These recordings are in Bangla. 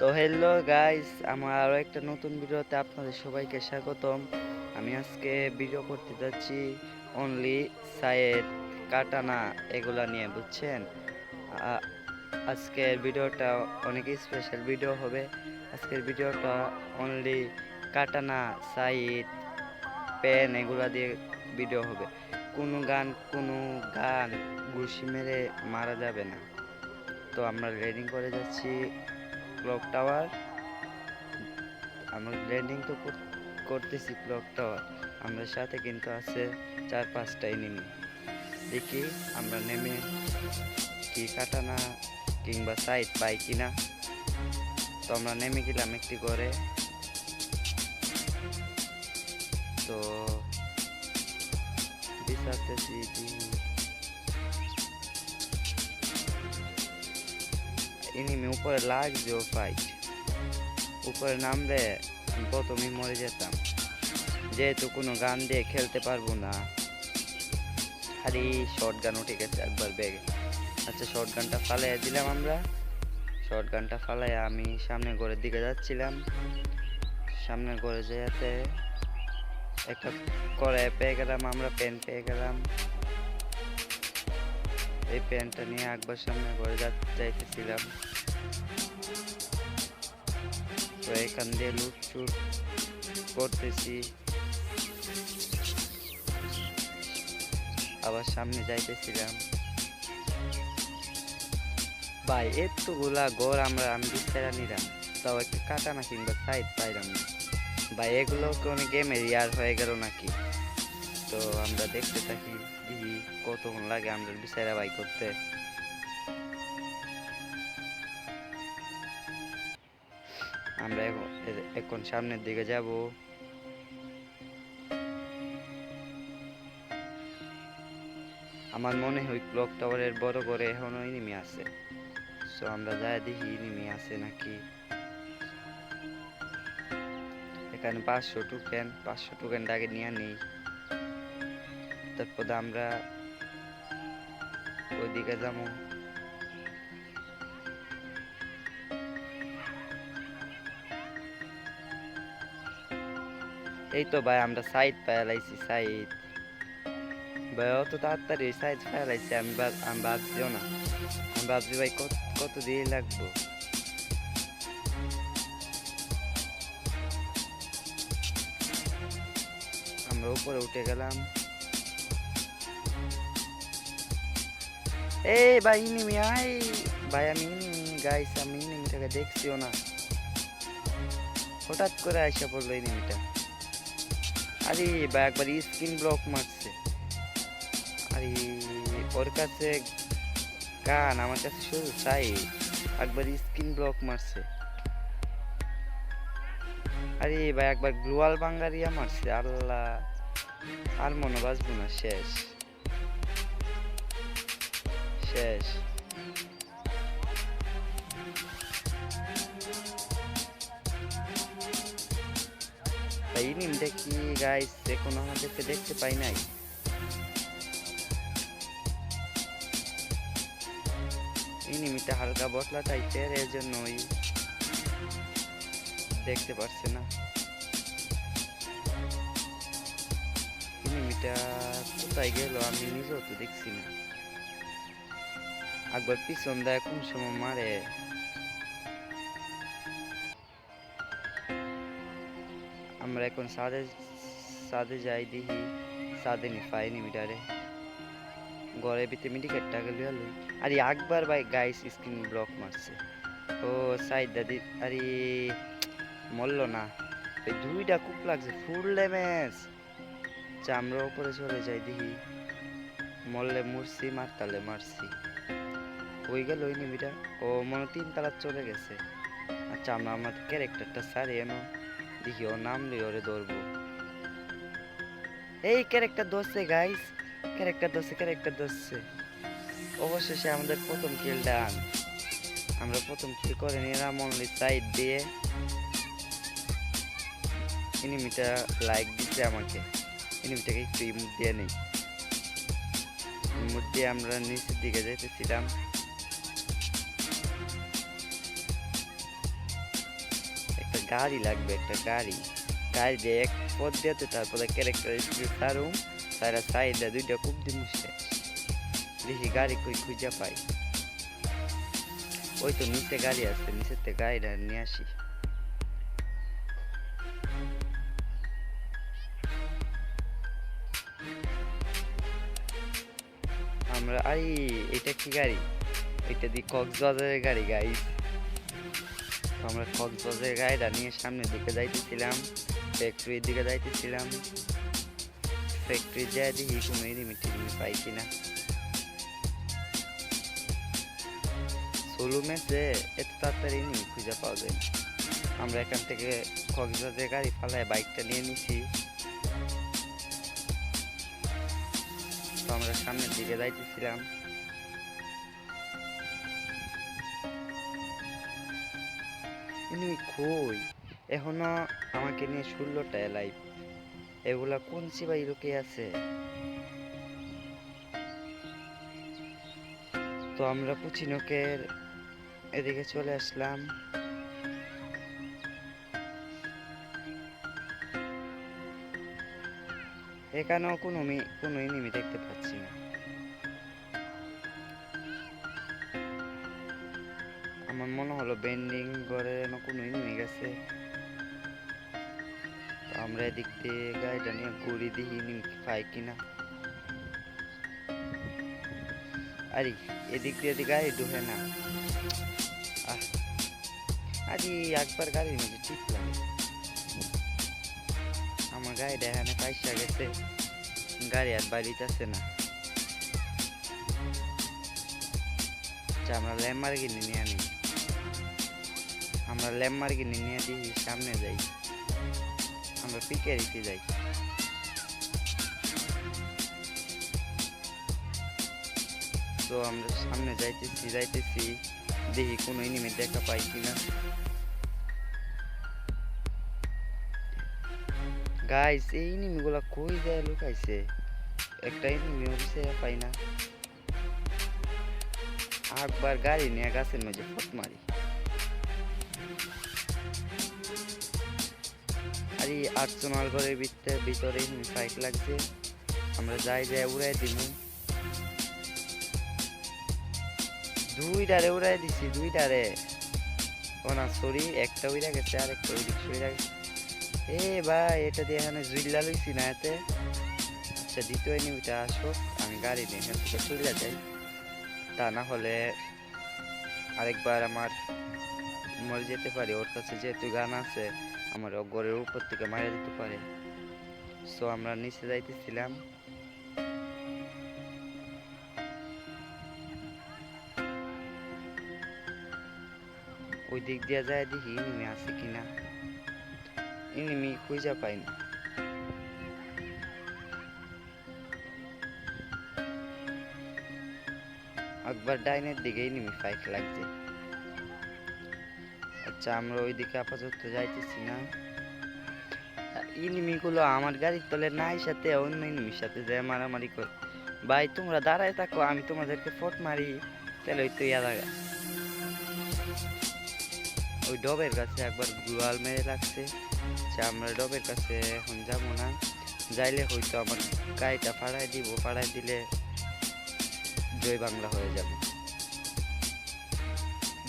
তো হ্যালো গাইস আমার আরও একটা নতুন ভিডিওতে আপনাদের সবাইকে স্বাগতম। আমি আজকে ভিডিও করতে যাচ্ছি অনলি সাইড কাটানা, এগুলা নিয়ে, বুঝছেন? আজকের ভিডিওটা অনেক স্পেশাল ভিডিও হবে। আজকের ভিডিওটা অনলি কাটানা সাইড পেন, এগুলা দিয়ে ভিডিও হবে। কোনো গান কোনো গান, ঘুষি মেরে মারা যাবে না। তো আমরা রেডিং করে যাচ্ছি। ক্লক টাওয়ার আমরা ল্যান্ডিং তো করতেছি ক্লক টাওয়ার আমরা সাথে কিন্তু আছে চার পাঁচটা এনিমি দেখি আমরা নেমে কি কাটানা কিংবা সাইড পাই কিনা। তো আমরা নেমে গেলাম একটি করে তো বিচারতেছি এনিমি উপরে লাগছেও ফাইট উপরে নামলে প্রথমেই মরে যেতাম। যেহেতু কোনো গান দিয়ে খেলতে পারব না। খালি শর্ট গান উঠে গেছে একবার ব্যাগে আচ্ছা শর্ট গানটা ফালাইয়া দিলাম আমরা। শর্ট গানটা ফালাইয়া আমি সামনে ঘরের দিকে যাচ্ছিলাম। সামনে ঘরে যেতে একটা কড়াই পেয়ে গেলাম, আমরা পেন পেয়ে গেলাম। এই পেনটা নিয়ে একবার সামনে ঘরে যাইতেছিলাম। তো এখান দিয়ে লুট চুট করতেছি। আবার সামনে যাইতেছিলাম। ভাই, এতগুলা ঘর আমরা আমি বিস্তারা নিলাম। তাও একটা কাটানা কিংবা সাইড পাইলাম না। ভাই, এগুলো কোনো গেমের ইয়ার হয়ে গেল নাকি? তো আমরা দেখতে থাকি কতক্ষণ লাগে আমরা বিচারা বাই করতে। আমরা এখন সামনের দিকে যাব। আমার মনে হয় ক্লক টাওয়ারের বড় করে এখনও এনিমি আছে। সো আমরা যাই দেখি এনিমি আছে নাকি। এখানে পাঁচশো টোকেন পাঁচশো টোকেন আগে নিয়ে নেই। তারপর আমরা ওইদিকে যাব। এই তো ভাই, আমরা সাইড পাইলাইছি সাইড ভাই, অত তাড়াতাড়ি সাইড পাইলাইছি আমি আমি ভাবছিও না। আমি ভাবছি ভাই, কত কত দিয়ে লাগবো? আমরা উপরে উঠে গেলাম। এই ভাই ইনিমি আই। ভাই, আমি ইনিমি গাইস আমি ইনিমিটাকে দেখছিও না। হঠাৎ করে আইসা পড়ল ইনিমিটা আরে ভাই একবার স্ক্রিন ব্লক মারছে। আরে, ওর কাছে গান, আমার কাছে শুধু চাই একবার স্ক্রিন ব্লক মারছে। আরে ভাই একবার গ্লোয়াল বাঙ্গারিয়া মারছে, আল্লাহ। আর মনে বাঁচবো না শেষ। শেষ। নিম দেখি গাইস এখন আমাদেরকে দেখতে পাই নাই। ইনিমিটা হালকা বটলা টাইপের এর জন্যই দেখতে পারছে না। ইনিমিটা কোথায় গেল? আমি নিজেও তো দেখছি না। একবার পিছন দেয়, কোন সময় মারে? আমরা এখন সাদে সাদে যাই দেখি সাদে নি পাই নিমিটারে ঘরে ভিতরে মিডিকেটটা গেল লই আরে একবার ভাই গাইস স্ক্রিন ব্লক মারছে ও সাইড দাদি আরে মরল না ওই দুইটা খুব লাগছে ফুল ড্যামেজ আমরা উপরে চলে যাই দেখি মরলে মরছি মারতালে মারছি ওই গেল ওই নিবিটা ও মনে হয় তিন তালা চলে গেছে আচ্ছা আমরা আমাদের ক্যারেক্টারটা সারি এনো দেখি ও নামলে ওরে ধরবো। এই ক্যারেক্টার ধরছে গাইস ক্যারেক্টার ধরছে ক্যারেক্টার ধরছে। অবশেষে আমাদের প্রথম কিল ডান আমরা প্রথম কিল করে নিলাম অনলি সাইড দিয়ে। এনিমিটা লাইক দিচ্ছে আমাকে। এনিমিটাকে একটু ইমোট দিয়ে নেই। ইমোট দিয়ে আমরা নিচের দিকে যাইতেছিলাম। গাড়ি লাগবে, একটা গাড়ি। গাড়ি দিয়ে এক পথ দিতে তারপরে ক্যারেক্টার স্পিড সারুম তারা সাইডে দুইটা খুব দিন শেষ দেখি গাড়ি কই খুঁজে পাই। ওই তো নিচে গাড়ি আছে, নিচের থেকে গাড়িটা নিয়ে আসি। আমরা, আরে, এটা কি গাড়ি? এটা দি কক্সবাজারের গাড়ি গাইস আমরা কক্সবাজারের গাড়িটা নিয়ে সামনের দিকে যাইতেছিলাম ফ্যাক্টরির দিকে যাইতেছিলাম। ফ্যাক্টরি যায় দেখি কোনো এনিমি টেনিমি পাই কিনা। সোলো ম্যাচে এত তাড়াতাড়ি এনিমি খুঁজে পাওয়া যায়। আমরা এখান থেকে কক্সবাজারের গাড়ি ফালায় বাইকটা নিয়ে নিছি। তো আমরা সামনের দিকে যাইতেছিলাম। এনিমি কই? এখনও আমাকে নিয়ে ষোলোটা লাইভ এগুলা কোন সিবাই লোকে আছে? তো আমরা পুচিনকের এদিকে চলে আসলাম। এখানেও কোনো কোনো এনিমি দেখতে পাচ্ছি না। আমার মনে হলো বেন্ডিং করে না কোনো এনিমি গেছে। আমরা এদিক দিয়ে গাড়িটা নিয়ে ঘুরি দিই এনিমি পাই কিনা। আরে, এদিক দিয়ে গাড়ি ঢুকে না। আরে, একবার গাড়ি মধ্যে ঠিক লাগে আমার গাড়িটা এখানে পয়সা গেছে। গাড়ি আর বাড়িতেছে না। আচ্ছা আমরা ল্যাম্বারগিনি নিয়ে আনি। আমরা ল্যাম্বারগিনি নিয়ে দিই সামনে যাই। আমরা পিকে রেখে যাই। তো আমরা সামনে যাইতেছি যাইতেছি, দেখি কোনো এনিমি দেখা পাই কিনা। গাইস এই এনিমিগুলা কই যায় লুকাইছে? একটা এনিমি হচ্ছে পাই না। একবার গাড়ি নিয়ে গাছের মাঝে ফট মারি। আর এই আর্সেনাল ঘরের ভিতরে ভিতরে ফাইট লাগছে। আমরা যাই যাই উড়াই দিমু। দুইটারে উড়াই দিছি, দুইটারে। ও না সরি একটা উইরা গেছে আর একটা ওইদিক সইরা গেছে। এ ভাই, এটা দিয়ে এখানে জুইলা লইছি না এতে। আচ্ছা দ্বিতীয় এনিমিটা আসো, আমি গাড়ি নিয়ে এখান থেকে চলে যাই। তা না হলে আরেকবার আমার মরে যেতে পারি, ওর কাছে যেহেতু গান আছে, আমার ঘরের উপর থেকে মারা দিতে পারে। সো আমরা নিচে যাইতেছিলাম। ওই দিক দিয়ে যায় দেখি ইনিমি আছে কিনা। ইনিমি খুঁজে পাই না। একবার ডাইনের দিকে ইনিমি ফাইট লাগছে। আচ্ছা আমরা ওইদিকে আপাতত যাইতেছি না। ইনিমিগুলো আমার গাড়ির তলে নাই সাথে অন্য ইনিমির সাথে যায় মারামারি কর। ভাই, তোমরা দাঁড়ায় থাকো, আমি তোমাদেরকে ফট মারি, তাহলে ওই তো ইয়া লাগা। ওই ডবের কাছে একবার গুয়াল মেরে লাগছে যে আমরা ডবের কাছে এখন যাব না। যাইলে হয়তো আমার গাড়িটা ফাড়াই দিব ফাড়াই দিলে জয় বাংলা হয়ে যাবে।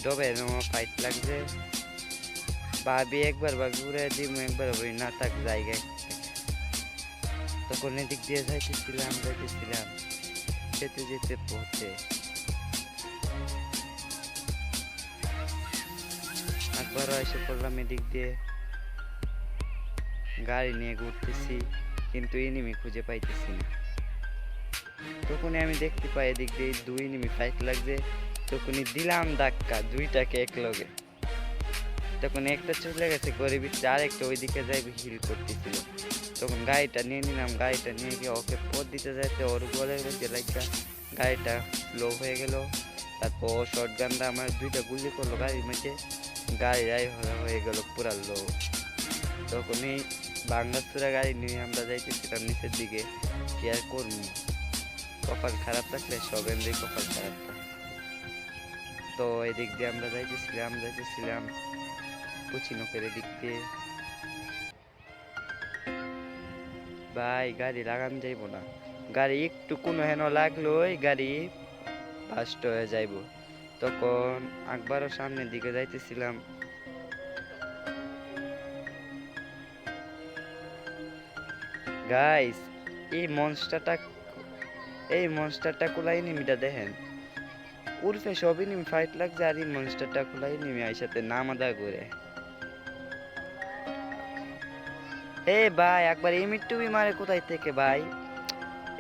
ডবের ফাইট লাগছে। ভাবি, একবার ভাবি উড়ে দিব একবার ভাবি, না থাক, জায়গায় তখন এদিক দিয়ে যাইতেছিলাম যাইতেছিলাম, যেতে যেতে পৌঁছে একবারও এসে পড়লাম এদিক দিয়ে। গাড়ি নিয়ে ঘুরতেছি, কিন্তু এনিমি খুঁজে পাইতেছি না। তখনই আমি দেখতে পাই এদিক দিয়ে দুই এনিমি ফাইট লাগছে, তখনই দিলাম ধাক্কা, দুইটাকে এক লগে তখন একটা চলে গেছে গরিবের আর একটা ওইদিকে যাই হিল করতেছিল। তখন গাড়িটা নিয়ে নিলাম, গাড়িটা নিয়ে গিয়ে ওকে পথ দিতে যাইতে ওর গলের মধ্যে লাগা গাড়িটা লো হয়ে গেল, তারপর শর্ট গানটা আমার দুইটা গুলি করল গাড়ির মধ্যে। গাড়ি রাই হয়ে গেল পুরা লো তখনই বাঙ্গাসুরা গাড়ি নিয়ে আমরা যাইতেছিলাম নিচের দিকে, কি আর করব? কপাল খারাপ থাকলে সব এমনি কপাল খারাপ। থাকে তো এদিক দিয়ে আমরা যাইতেছিলাম যাইতেছিলাম। পুচিনকের দিক দিয়ে ভাই, গাড়ি লাগান যাইব না। গাড়ি একটু কোনো হেন লাগলোই, গাড়ি ফাস্ট হয়ে যাইব। তখন একবারও সামনের দিকে যাইতেছিলাম। গাইস, এই মনস্টারটা এই মনস্টারটা কুলাই নিমিটা দেখেন। উর্ফে সবই নিমি ফাইট লাগছে আর এই মনস্টারটা কুলাই নিমি আইসাতে নাম আদা করে। এ ভাই, একবার এমিটুবি মারে কোথায় থেকে ভাই?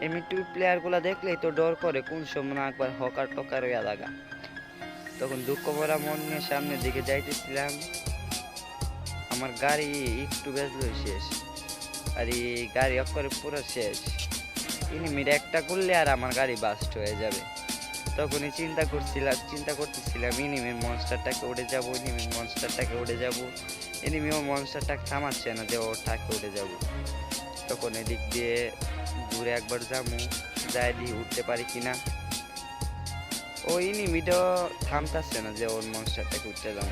এমিটুবি প্লেয়ারগুলা দেখলেই তো ডর করে কোন সময় একবার হকার টকার হইয়া লাগা। তখন দুঃখ ভরা মন নিয়ে সামনের দিকে যাইতেছিলাম। আমার গাড়ি একটু বেজলো শেষ, আর এই গাড়ি অক্ষরে পুরো শেষ। ইনিমির একটা করলে আর আমার গাড়ি বাস্ট হয়ে যাবে। তখনই চিন্তা করছিলাম চিন্তা করতেছিলাম ইনিমির মনস্টারটাকে উড়ে যাব ইনিমির মনস্টারটাকে উড়ে যাব। এনিমিও মনস্টারটাকে থামাচ্ছে না যে ওটাকে উঠে যাব। তখন এদিক দিয়ে ঘুরে একবার যাব, যাই দিয়ে উঠতে পারি কিনা। ও ইনিমিটাও থামতাছে না যে ওর মনস্টারটাকে উঠতে যাব।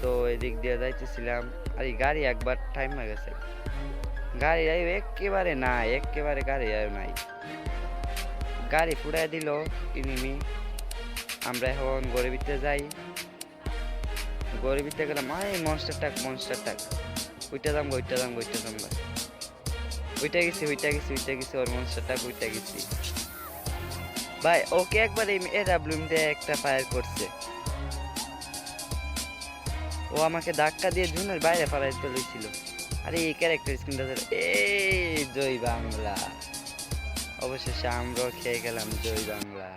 তো এদিক দিয়ে যাইতেছিলাম, আর এই গাড়ি একবার টাইম হয়ে গেছে। গাড়ি আইব একেবারে নাই, একেবারে গাড়ি আর নাই। গাড়ি ফুরাই দিল ইনিমি। আমরা এখন গরিবিতে যাই। গরিবিতে গেলাম এই মনস্টার টাক মনস্টার টাক ওইটা দাম ওইটা দাম ওইটা দাম ওইটা গেছি ওইটা গেছি ওইটা গেছি, ওর মনস্টার টাক ওইটা গেছি। ভাই, ওকে একবার এ ডাব্লিউ দিয়ে একটা ফায়ার করছে। ও আমাকে ধাক্কা দিয়ে জুনের বাইরে ফালাই চলেছিল আরে, এই ক্যারেক্টার স্ক্রিনটা এই জয় বাংলা। অবশেষে আমরাও খেয়ে গেলাম জয় বাংলা।